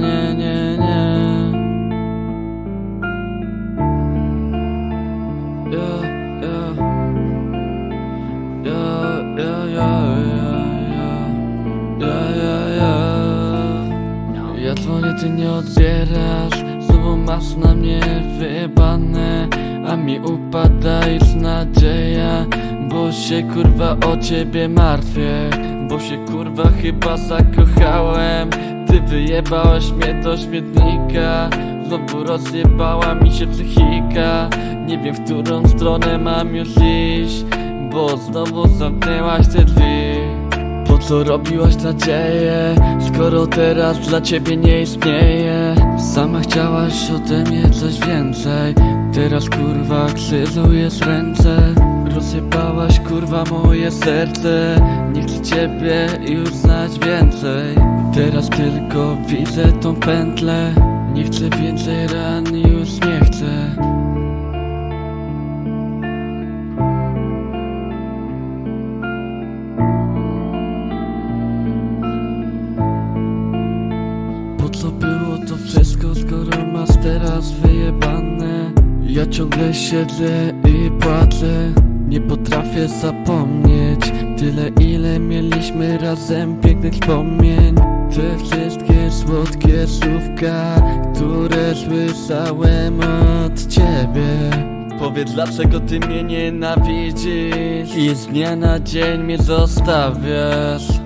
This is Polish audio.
Nie, nie Ja, ja Ja, ja, ja, ja, ja Ja, ja, ja Ja dzwonię, ty nie odbierasz Znowu masz na mnie wyjebane A mi upada już nadzieja Bo się kurwa o ciebie martwię Bo się kurwa chyba zakochałem. Ty wyjebałeś mnie do śmietnika Znowu rozjebała mi się psychika. Nie wiem w którą stronę mam już iść Bo znowu zamknęłaś te drzwi. Po co robiłaś nadzieję, skoro teraz dla ciebie nie istnieje? Sama chciałaś ode mnie coś więcej Teraz kurwa krzyżujesz ręce. Rozjebałaś kurwa moje serce. Nie chcę ciebie już znać więcej. Teraz tylko widzę tą pętlę. Nie chcę więcej ran, już nie chcę. Po co było to wszystko, skoro masz teraz wyjebane? Ja ciągle siedzę i płaczę Nie potrafię zapomnieć Tyle ile mieliśmy razem pięknych wspomnień. Te wszystkie słodkie słówka Które słyszałem od ciebie. Powiedz dlaczego ty mnie nienawidzisz I z dnia na dzień mnie zostawiasz